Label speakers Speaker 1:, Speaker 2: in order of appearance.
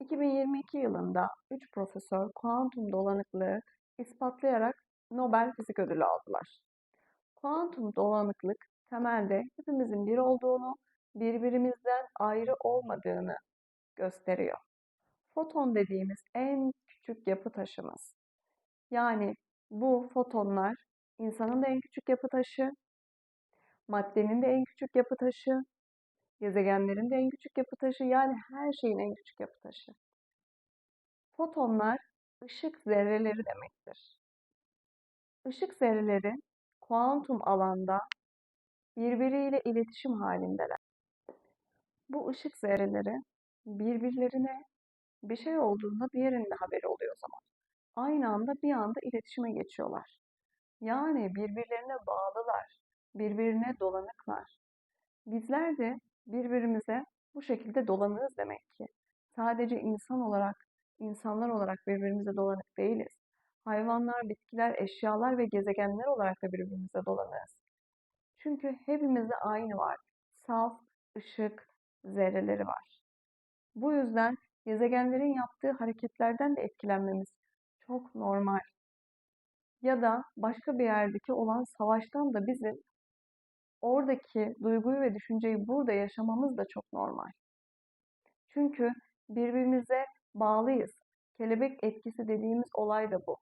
Speaker 1: 2022 yılında 3 profesör kuantum dolanıklığı ispatlayarak Nobel Fizik Ödülü aldılar. Kuantum dolanıklık temelde hepimizin bir olduğunu, birbirimizden ayrı olmadığını gösteriyor. Foton dediğimiz en küçük yapı taşımız. Yani bu fotonlar insanın da en küçük yapı taşı, maddenin de en küçük yapı taşı, gezegenlerin de en küçük yapı taşı yani her şeyin en küçük yapı taşı. Fotonlar ışık zerreleri demektir. Işık zerreleri kuantum alanda birbiriyle iletişim halindeler. Bu ışık zerreleri birbirlerine bir şey olduğunda diğerinin haberi oluyor o zaman. Aynı anda bir anda iletişime geçiyorlar. Yani birbirlerine bağlılar, birbirine dolanıklar. Bizler de birbirimize bu şekilde dolanığız demek ki. Sadece insan olarak, insanlar olarak birbirimize dolanık değiliz. Hayvanlar, bitkiler, eşyalar ve gezegenler olarak da birbirimize dolanığız. Çünkü hepimizde aynı var. Saf, ışık, zerreleri var. Bu yüzden gezegenlerin yaptığı hareketlerden de etkilenmemiz çok normal. Ya da başka bir yerdeki olan savaştan da bizim oradaki duyguyu ve düşünceyi burada yaşamamız da çok normal. Çünkü birbirimize bağlıyız. Kelebek etkisi dediğimiz olay da bu.